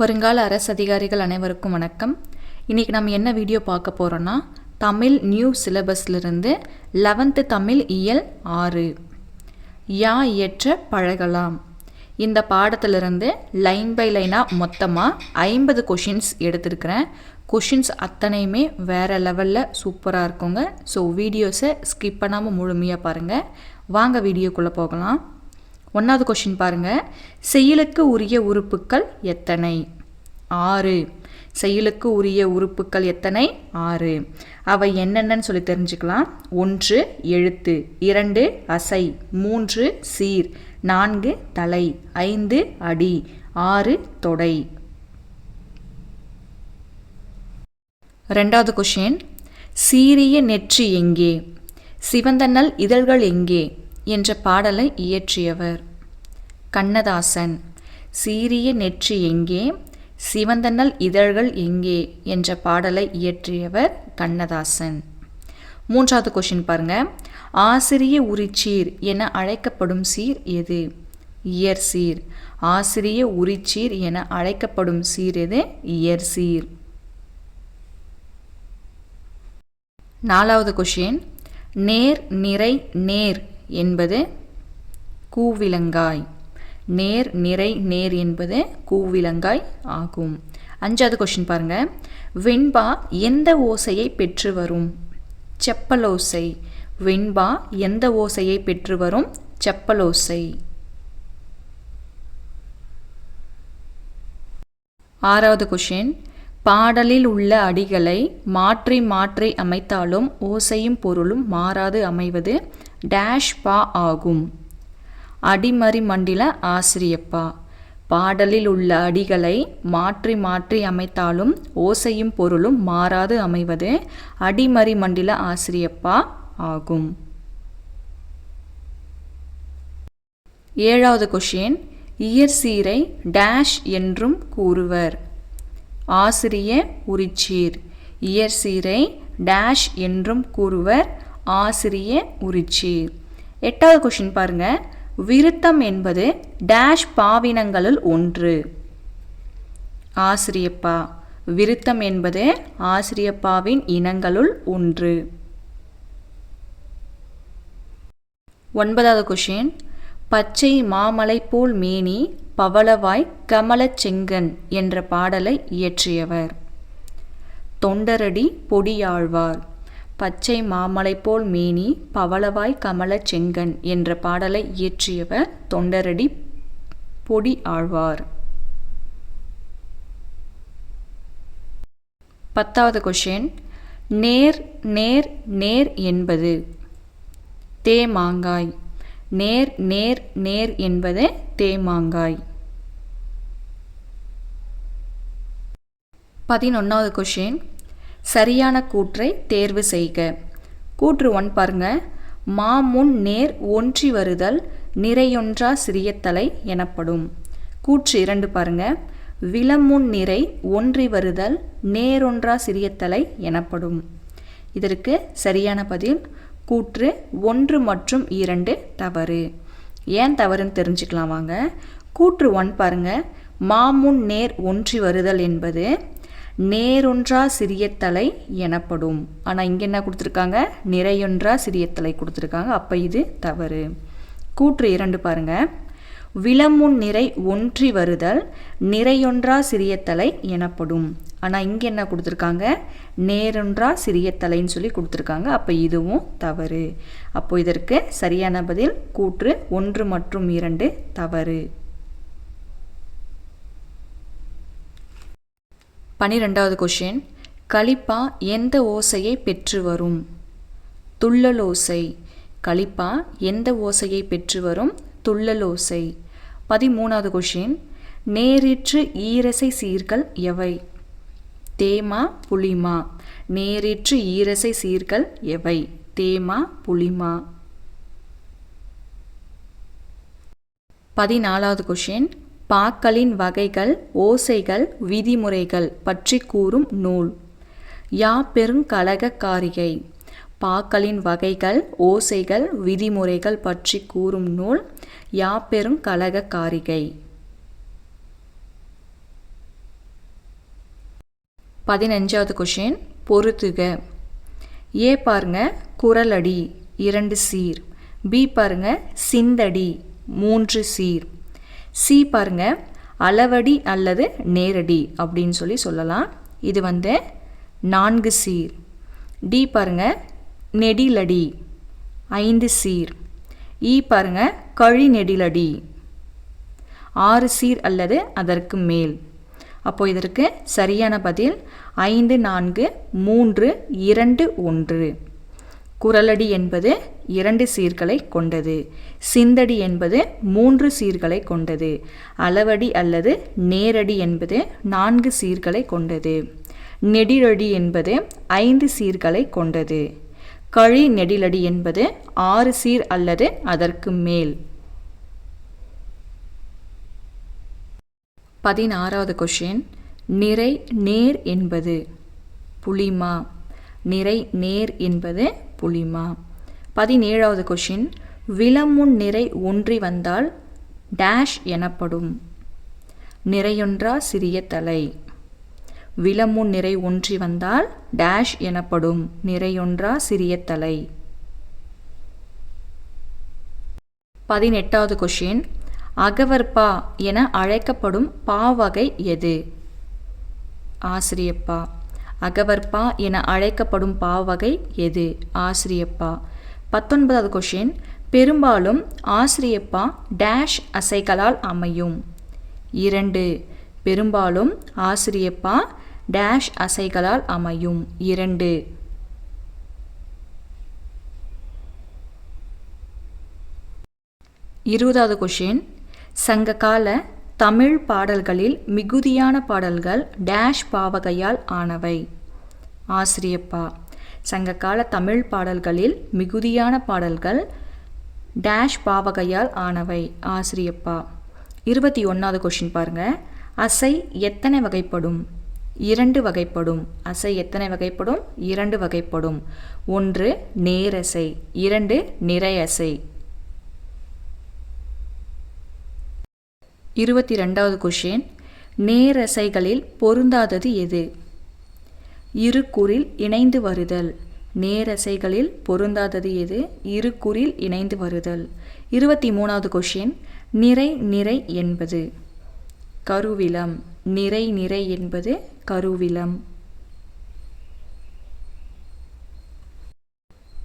வருங்கால அரசு அதிகாரிகள் அனைவருக்கும் வணக்கம். இன்றைக்கி நம்ம என்ன வீடியோ பார்க்க போகிறோன்னா தமிழ் நியூ சிலபஸ்லேருந்து லெவன்த்து தமிழ் இயல் ஆறு. யா இயற்ற பழகலாம். இந்த பாடத்திலிருந்து லைன் பை லைனாக மொத்தமாக ஐம்பது கொஷின்ஸ் எடுத்திருக்கிறேன். கொஷின்ஸ் அத்தனையுமே வேறு லெவலில் சூப்பராக இருக்குங்க. ஸோ வீடியோஸை ஸ்கிப் பண்ணாமல் முழுமையாக பாருங்கள் வாங்க வீடியோக்குள்ளே போகலாம். ஒன்றாவது கொஷின் பாருங்கள் செயலுக்கு உரிய உறுப்புக்கள் எத்தனை? ஆறு. செயலுக்கு உரிய உறுப்புக்கள் எத்தனை? ஆறு. அவை என்னென்னு சொல்லி தெரிஞ்சுக்கலாம். ஒன்று எழுத்து. இரண்டு அசை. மூன்று சீர். நான்கு தலை. ஐந்து அடி. ஆறு தொடை. ரெண்டாவது கொஷின் சீரிய நெற்றி எங்கே? சிவந்தனல் இதழ்கள் எங்கே? என்ற பாடலை இயற்றியவர். கண்ணதாசன் சீரிய நெற்றி எங்கே? சிவந்தனல் இதழ்கள் எங்கே? என்ற பாடலை இயற்றியவர் கண்ணதாசன். மூன்றாவது கொஷின் பாருங்க. ஆசிரிய உரிச்சீர் என அழைக்கப்படும் சீர் எது? இயர் சீர். ஆசிரிய உரிச்சீர் என அழைக்கப்படும் சீர் எது? இயர் சீர். நாலாவது கொஷின் நேர் நிறை நேர் என்பது கூவிலங்காய். நேர் நிறை நேர் என்பது கூவிலங்காய் ஆகும். அஞ்சாவது கொஷின் பாருங்கள் வெண்பா எந்த ஓசையை பெற்று வரும்? செப்பலோசை. வெண்பா எந்த ஓசையை பெற்று வரும்? செப்பலோசை. ஆறாவது கொஷின் பாடலில் உள்ள அடிகளை மாற்றி மாற்றி அமைத்தாலும் ஓசையும் பொருளும் மாறாது அமைவது டேஷ் பா ஆகும். அடிமறி மண்டில ஆசிரியப்பா. பாடலில் உள்ள அடிகளை மாற்றி மாற்றி அமைத்தாலும் ஓசையும் பொருளும் மாறாது அமைவது அடிமறி மண்டில ஆசிரியப்பா ஆகும். ஏழாவது கொஷின். இயற்சீரை டேஷ் என்றும் கூறுவர். ஆசிரிய உரிச்சீர். இயற்சீரை டேஷ் என்றும் கூறுவர். ஆசிரிய உரிச்சீர். எட்டாவது கொஷின் பாருங்கள் விருத்தம் என்பது டேஷ் பாவினங்களுள் ஒன்று. ஆசிரியப்பா விருத்தம் என்பது ஆசிரியப்பாவின் இனங்களுள் ஒன்று. ஒன்பதாவது கொஷின் பச்சை மாமலை போல் மேனி பவளவாய் கமலச் செங்கன் என்ற பாடலை இயற்றியவர். தொண்டரடி பொடியாழ்வார். பச்சை மாமலை போல் மேனி பவளவாய் கமலச் செங்கன் என்ற பாடலை இயற்றியவர் தொண்டரடி பொடி ஆழ்வார். பத்தாவது கொஷின் நேர் நேர் நேர் என்பது தேமாங்காய். நேர் நேர் நேர் என்பது தேமாங்காய். பதினொன்றாவது கொஷின் சரியான கூற்றை தேர்வு செய்க. கூற்று ஒன் பாருங்க. மாமுன் நேர் ஒன்றி வருதல் நிறையொன்றா சிறியத்தலை எனப்படும். கூற்று இரண்டு பாருங்க. விலமுன் நிறை ஒன்றி வருதல் நேரொன்றா சிறியத்தலை எனப்படும். இதற்கு சரியான பதில். கூற்று ஒன்று மற்றும் இரண்டு தவறு. ஏன் தவறுன்னு தெரிஞ்சுக்கலாம் வாங்க. கூற்று ஒன் பாருங்க. மாமுன் நேர் ஒன்றி வருதல் என்பது நேரொன்றா சிறியத்தலை எனப்படும். ஆனால் இங்கே என்ன கொடுத்துருக்காங்க? நிறையொன்றா சிறியத்தலை கொடுத்துருக்காங்க. அப்போ இது தவறு. கூற்று இரண்டு பாருங்க. விலமுன் நிறை ஒன்றி வருதல் நிறையொன்றா சிறியத்தலை எனப்படும். ஆனால் இங்கே என்ன கொடுத்துருக்காங்க? நேரொன்றா சிறியத்தலைன்னு சொல்லி கொடுத்துருக்காங்க. அப்போ இதுவும் தவறு. அப்போ இதற்கு சரியான பதில் கூற்று ஒன்று மற்றும் இரண்டு தவறு. பனிரெண்டாவது கொஷின் களிப்பா எந்த ஓசையை பெற்று வரும்? துள்ளலோசை கலிப்பா எந்த ஓசையை பெற்று வரும்? துள்ளலோசை பதிமூணாவது கொஷின் நேரிற்று ஈரசை சீர்கள் எவை? தேமா புளிமா நேரிற்று ஈரசை சீர்கள் எவை? தேமா புளிமா பதினாலாவது கொஷின் பாக்களின் வகைகள் ஓசைகள் விதிமுறைகள் பற்றி கூறும் நூல். யா பெருங்கலகக்காரிகை. பாக்களின் வகைகள் ஓசைகள் விதிமுறைகள் பற்றி கூறும் நூல் யா பெருங்கலகக்காரிகை. பதினஞ்சாவது கொஷின் பொருத்துக ஏ பாருங்க குரலடி இரண்டு சீர். பி பாருங்க சிந்தடி மூன்று சீர். சி பாருங்க. அளவடி அல்லது நேரடி அப்படின்னு சொல்லி சொல்லலாம். இது வந்து நான்கு சீர். டி பாருங்க நெடிலடி. ஐந்து சீர். இ பாருங்க கழி நெடிலடி. ஆறு சீர் அல்லது அதற்கு மேல். அப்போ இதற்கு சரியான பதில் ஐந்து நான்கு மூன்று இரண்டு ஒன்று. குரலடி என்பது இரண்டு சீர்களை கொண்டது. சிந்தடி என்பது மூன்று சீர்களை கொண்டது. அளவடி அல்லது நேரடி என்பது நான்கு சீர்களை கொண்டது. நெடிலடி என்பது ஐந்து சீர்களை கொண்டது. கழி நெடிலடி என்பது ஆறு சீர் அல்லது அதற்கு மேல். பதினாறாவது கொஷின் நிறை நேர் என்பது. புளிமா நிறை நேர் என்பது புளிமா பதினேழாவது கொஷின். விலமுன் நிறை ஒன்றி வந்தால் டேஷ் எனப்படும். நிறையொன்றா சிறிய தலை. விலமுன் நிறை ஒன்றி வந்தால் டேஷ் எனப்படும். நிறையொன்றா சிறிய தலை. பதினெட்டாவது கொஷின். அகவர்பா என அழைக்கப்படும் பாவகை எது? ஆசிரியப்பா. அகவற்பா என அழைக்கப்படும் பாவகை எது? ஆசிரியப்பா. பத்தொன்பதாவது கொஷின் பெரும்பாலும் ஆசிரியப்பா டேஷ் அசைகளால் அமையும். இரண்டு. பெரும்பாலும் ஆசிரியப்பா டேஷ் அசைகளால் அமையும். இரண்டு. இருபதாவது கொஷின் சங்ககால தமிழ் பாடல்களில் மிகுதியான பாடல்கள் டேஷ் பாவகையால் ஆனவை. ஆசிரியப்பா சங்ககால தமிழ் பாடல்களில் மிகுதியான பாடல்கள் டேஷ் பாவகையால் ஆனவை. ஆசிரியப்பா இருபத்தி ஒன்றாவது கொஷின் பாருங்கள் அசை எத்தனை வகைப்படும்? இரண்டு வகைப்படும். அசை எத்தனை வகைப்படும்? இரண்டு வகைப்படும். ஒன்று நேரசை இரண்டு நிறையசை இருபத்தி ரெண்டாவது கொஷின் நேரசைகளில் பொருந்தாதது எது? இருக்குறில் இணைந்து வருதல். நேரசைகளில் பொருந்தாதது எது? இருக்குறில் இணைந்து வருதல். இருபத்தி மூணாவது கொஷின் நிறை நிறை என்பது. கருவிலம். நிறை நிறை என்பது கருவிலம்.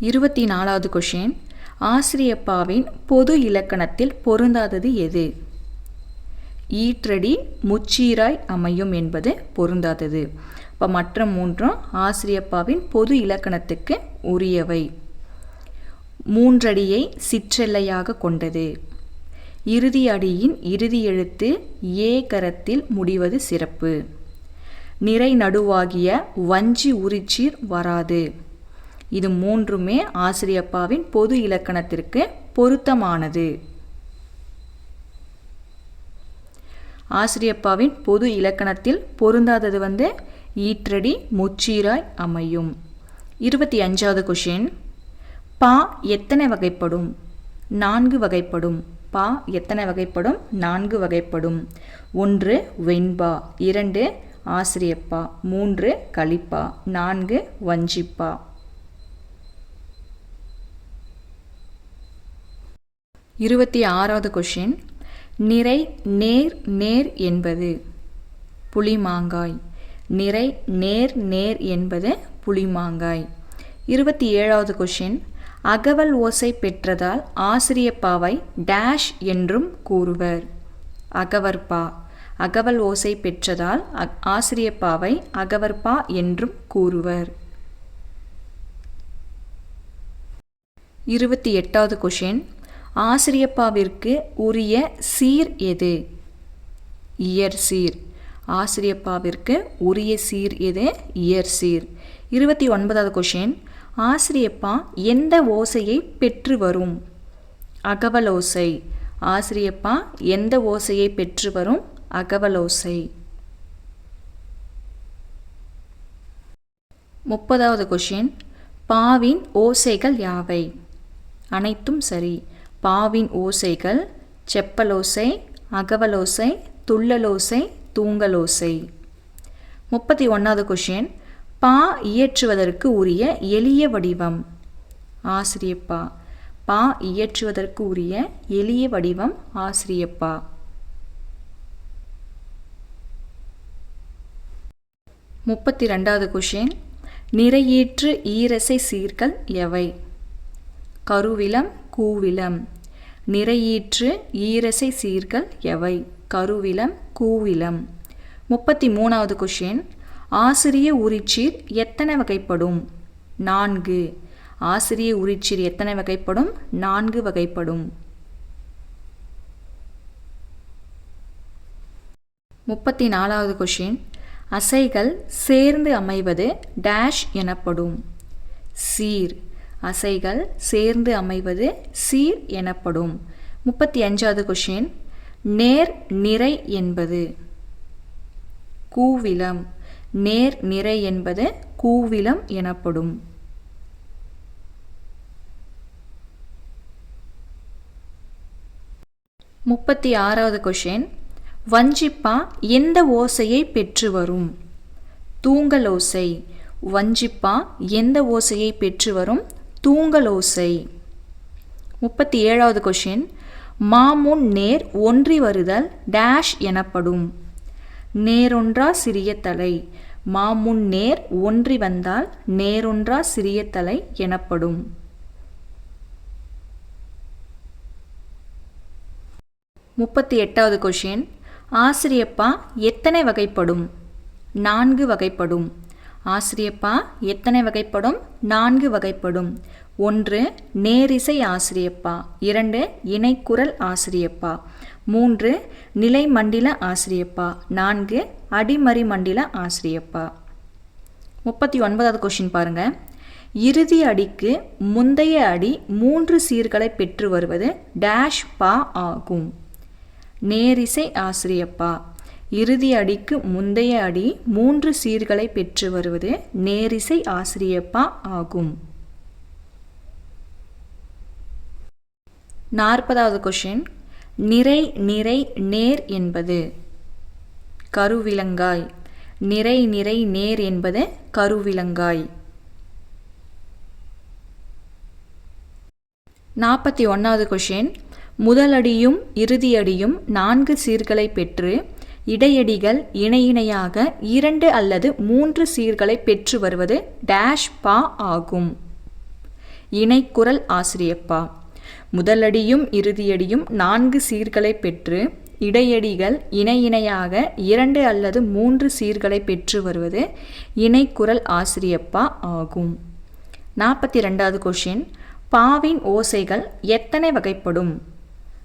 இருபத்தி நாலாவது கொஷின் ஆசிரியப்பாவின் பொது இலக்கணத்தில் பொருந்தாதது எது? ஈற்றடி முச்சீராய் அமையும் என்பது பொருந்தாதது. இப்போ மற்ற மூன்றும் ஆசிரியப்பாவின் பொது இலக்கணத்துக்கு உரியவை. மூன்றடியை சிற்றெல்லையாக கொண்டது. இறுதி அடியின் இறுதி எழுத்து ஏ கரத்தில் முடிவது சிறப்பு. நிறை நடுவாகிய வஞ்சி உரிச்சீர் வராது. இது மூன்றுமே ஆசிரியப்பாவின் பொது இலக்கணத்திற்கு பொருத்தமானது. ஆசிரியப்பாவின் பொது இலக்கணத்தில் பொருந்தாதது வந்து ஈற்றடி முச்சீராய் அமையும். இருபத்தி அஞ்சாவது கொஷின் பா எத்தனை வகைப்படும்? நான்கு வகைப்படும். பா எத்தனை வகைப்படும்? நான்கு வகைப்படும். ஒன்று வெண்பா இரண்டு ஆசிரியப்பா மூன்று கலிப்பா நான்கு வஞ்சிப்பா. இருபத்தி ஆறாவது கொஷின் நிறை நேர் நேர் என்பது புளிமாங்காய். நிறை நேர் நேர் என்பது புளிமாங்காய். இருபத்தி ஏழாவது கொஷின் அகவல் ஓசை பெற்றதால் ஆசிரியப்பாவை டேஷ் என்றும் கூறுவர். அகவற்பா. அகவல் ஓசை பெற்றதால் ஆசிரியப்பாவை அகவற்பா என்றும் கூறுவர். இருபத்தி எட்டாவது கொஷின் ஆசிரியப்பாவிற்கு உரிய சீர் எது? இயர் சீர். ஆசிரியப்பாவிற்கு உரிய சீர் எது? இயர் சீர். இருபத்தி ஒன்பதாவது கொஷின் ஆசிரியப்பா எந்த ஓசையை பெற்று வரும்? அகவலோசை. ஆசிரியப்பா எந்த ஓசையை பெற்று வரும்? அகவலோசை. முப்பதாவது கொஷின் பாவின் ஓசைகள் யாவை? அனைத்தும் சரி. பாவின் ஓசைகள் செப்பலோசை அகவலோசை துள்ளலோசை தூங்கலோசை. முப்பத்தி ஒன்றாவது கொஷின் பா இயற்றுவதற்கு உரிய எளிய வடிவம். ஆசிரியப்பா. பா இயற்றுவதற்கு உரிய எளிய வடிவம் ஆசிரியப்பா. முப்பத்தி ரெண்டாவது கொஷின் நிறையீற்று ஈரசை சீர்கள் எவை? கருவிலம் கூவிலம். நிறையீற்று ஈரசை சீர்கள் எவை? கருவிலம் கூவிலம். முப்பத்தி மூணாவது கொஷின் ஆசிரிய உரிச்சீர் எத்தனை வகைப்படும்? நான்கு. ஆசிரிய உரிச்சீர் எத்தனை வகைப்படும்? நான்கு வகைப்படும். முப்பத்தி நாலாவது கொஷின் அசைகள் சேர்ந்து அமைவது டேஷ் எனப்படும். சீர். அசைகள் சேர்ந்து அமைவது சீர் எனப்படும். முப்பத்தி அஞ்சாவது கொஷின் நேர் நிறை என்பது கூவிலம். நேர் நிறை என்பது கூவிலம் எனப்படும். முப்பத்தி ஆறாவது கொஷின் வஞ்சிப்பா எந்த ஓசையை பெற்று வரும்? தூங்கல் ஓசை. வஞ்சிப்பா எந்த ஓசையை பெற்று வரும்? தூங்கலோசை. முப்பத்தி ஏழாவது கொஷின் மாமுன் நேர் ஒன்றி வருதல் டேஷ் எனப்படும். நேரொன்றா சிறிய தலை. மாமுன் நேர் ஒன்றி வந்தால் நேரொன்றா சிறிய தலை எனப்படும். முப்பத்தி எட்டாவது கொஷின் ஆசிரியப்பா எத்தனை வகைப்படும்? நான்கு வகைப்படும். ஆசிரியப்பா எத்தனை வகைப்படும்? நான்கு வகைப்படும். ஒன்று நேரிசை ஆசிரியப்பா. இரண்டு இணைக்குரல் ஆசிரியப்பா. மூன்று நிலை மண்டில ஆசிரியப்பா. நான்கு அடிமறி மண்டில ஆசிரியப்பா. முப்பத்தி ஒன்பதாவது கொஷின் பாருங்க. இறுதி அடிக்கு முந்தைய அடி மூன்று சீர்களை பெற்று வருவது டேஷ் பா ஆகும். நேரிசை ஆசிரியப்பா. இறுதி அடிக்கு முந்தைய அடி மூன்று சீர்களை பெற்று வருவது நேரிசை ஆசிரியப்பா ஆகும். நாற்பதாவது கொஷின் நிறை நிறை நேர் என்பது கருவிலங்காய். நிறை நிறை நேர் என்பது கருவிலங்காய். நாற்பத்தி ஒன்றாவது கொஷின் முதலடியும் இறுதியடியும் நான்கு சீர்களை பெற்று இடையடிகள் இணையிணையாக இரண்டு அல்லது மூன்று சீர்களை பெற்று வருவது டேஷ் பா ஆகும். இணைக்குரல் ஆசிரியப்பா. முதலடியும் இறுதியடியும் நான்கு சீர்களை பெற்று இடையடிகள் இணையிணையாக இரண்டு அல்லது மூன்று சீர்களை பெற்று வருவது இணைக்குரல் ஆசிரியப்பா ஆகும். நாற்பத்தி ரெண்டாவது கொஷின் பாவின் ஓசைகள் எத்தனை வகைப்படும்?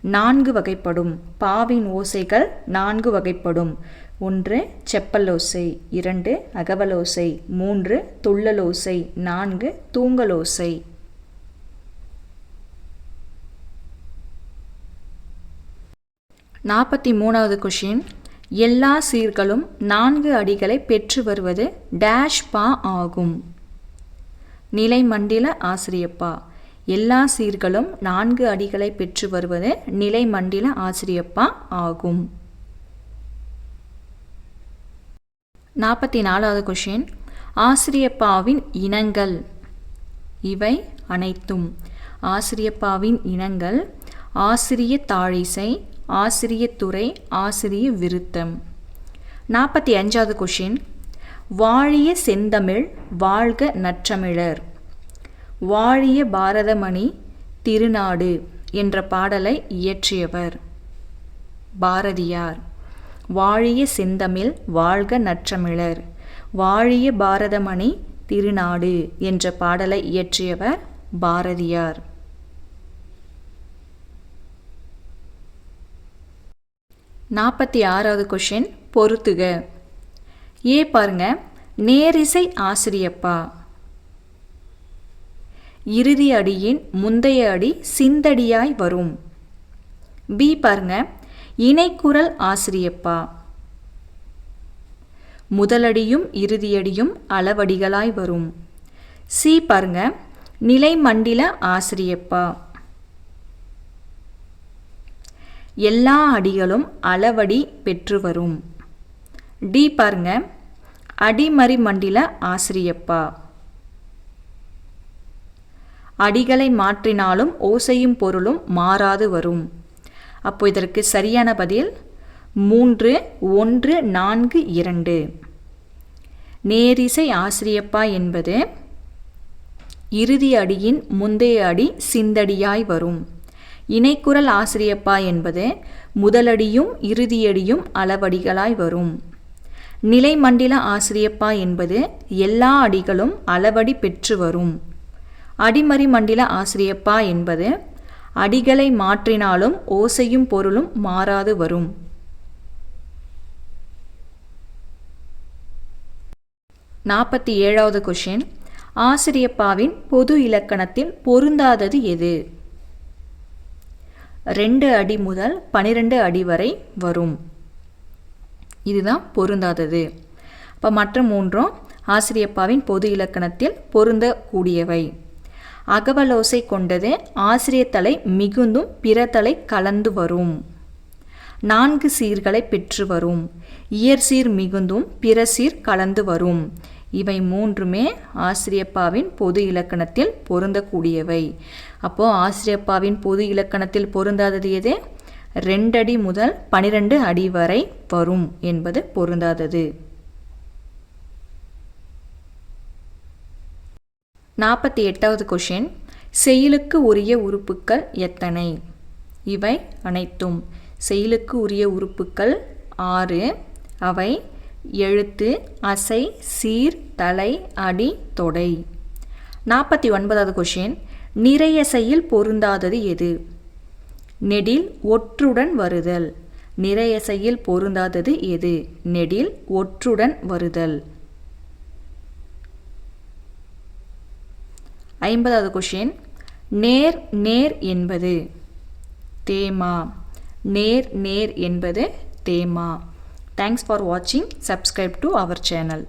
நான்கு வகைப்படும். பாவின் ஓசைகள் நான்கு வகைப்படும். ஒன்று செப்பலோசை இரண்டு அகவலோசை மூன்று துள்ளலோசை நான்கு தூங்கலோசை நாற்பத்தி மூணாவது கொஷின் எல்லா சீர்களும் நான்கு அடிகளை பெற்று வருவது டேஷ் பா ஆகும். நிலைமண்டில ஆசிரியப்பா. எல்லா சீர்களும் நான்கு அடிகளை பெற்று வருவது நிலை மண்டில ஆசிரியப்பா ஆகும். நாற்பத்தி நாலாவது கொஷின் ஆசிரியப்பாவின் இனங்கள். இவை அனைத்தும். ஆசிரியப்பாவின் இனங்கள். ஆசிரிய தாழிசை ஆசிரியத்துறை ஆசிரிய விருத்தம். நாற்பத்தி அஞ்சாவது கொஷின் வாழிய செந்தமிழ் வாழ்க நற்றமிழர். வாழிய பாரதமணி திருநாடு என்ற பாடலை இயற்றியவர். பாரதியார். வாழிய செந்தமிழ் வாழ்க நற்றமிழர். வாழிய பாரதமணி திருநாடு என்ற பாடலை இயற்றியவர் பாரதியார். நாற்பத்தி ஆறாவது கொஷின் பொறுத்துக. ஏ பாருங்க நேரிசை ஆசிரியப்பா. இறுதி அடியின் முந்தைய அடி சிந்தடியாய் வரும். பி பாருங்க. இணைக்குரல் ஆசிரியப்பா. முதலடியும் இறுதியடியும் அளவடிகளாய் வரும். சி பாருங்க. நிலைமண்டில ஆசிரியப்பா. எல்லா அடிகளும் அளவடி பெற்று வரும். டி பாருங்க. அடிமறி மண்டில ஆசிரியப்பா. அடிகளை மாற்றினாலும் ஓசையும் பொருளும் மாறாது வரும். அப்போ இதற்கு சரியான பதில் மூன்று ஒன்று நான்கு இரண்டு. நேரிசை ஆசிரியப்பா என்பது இறுதி அடியின் முந்தைய அடி சிந்தடியாய் வரும். இணைக்குரல் ஆசிரியப்பா என்பது முதலடியும் இறுதியடியும் அளவடிகளாய் வரும். நிலைமண்டில ஆசிரியப்பா என்பது எல்லா அடிகளும் அளவடி பெற்று வரும். அடிமறி மண்டில ஆசிரியப்பா என்பது அடிகளை மாற்றினாலும் ஓசையும் பொருளும் மாறாது வரும். நாற்பத்தி ஏழாவது கொஷின் ஆசிரியப்பாவின் பொது இலக்கணத்தில் பொருந்தாதது எது? ரெண்டு அடி முதல் பனிரெண்டு அடி வரை வரும். இதுதான் பொருந்தாதது. இப்போ மற்ற மூன்றும் ஆசிரியப்பாவின் பொது இலக்கணத்தில் பொருந்தக்கூடியவை. அகவலோசை கொண்டது ஆசிரியத்தலை மிகுந்தும் பிறத்தலை கலந்து வரும். நான்கு சீர்களை பெற்று வரும். இயற்சீர் மிகுந்தும் பிற சீர் கலந்து வரும். இவை மூன்றுமே ஆசிரியப்பாவின் பொது இலக்கணத்தில் பொருந்தக்கூடியவை. அப்போது ஆசிரியப்பாவின் பொது இலக்கணத்தில் பொருந்தாதது எது? ரெண்டடி முதல் பனிரெண்டு அடி வரை வரும் என்பது பொருந்தாதது. நாற்பத்தி எட்டாவது கொஷின் செயலுக்கு உரிய உறுப்புக்கள் எத்தனை? இவை அனைத்தும். செயலுக்கு உரிய உறுப்புக்கள் ஆறு. அவை எழுத்து அசை சீர் தலை அடி தொடை. நாற்பத்தி ஒன்பதாவது கொஷின் நிறையசையில் பொருந்தாதது எது? நெடில் ஒற்றுடன் வருதல். நிறையசையில் பொருந்தாதது எது? நெடில் ஒற்றுடன் வருதல். ஐம்பதாவது கொஷின் நேர் நேர் என்பது தேமா. நேர் நேர் என்பது தேமா. தேங்க்ஸ் ஃபார் வாட்சிங் சப்ஸ்கிரைப் டு அவர் சேனல்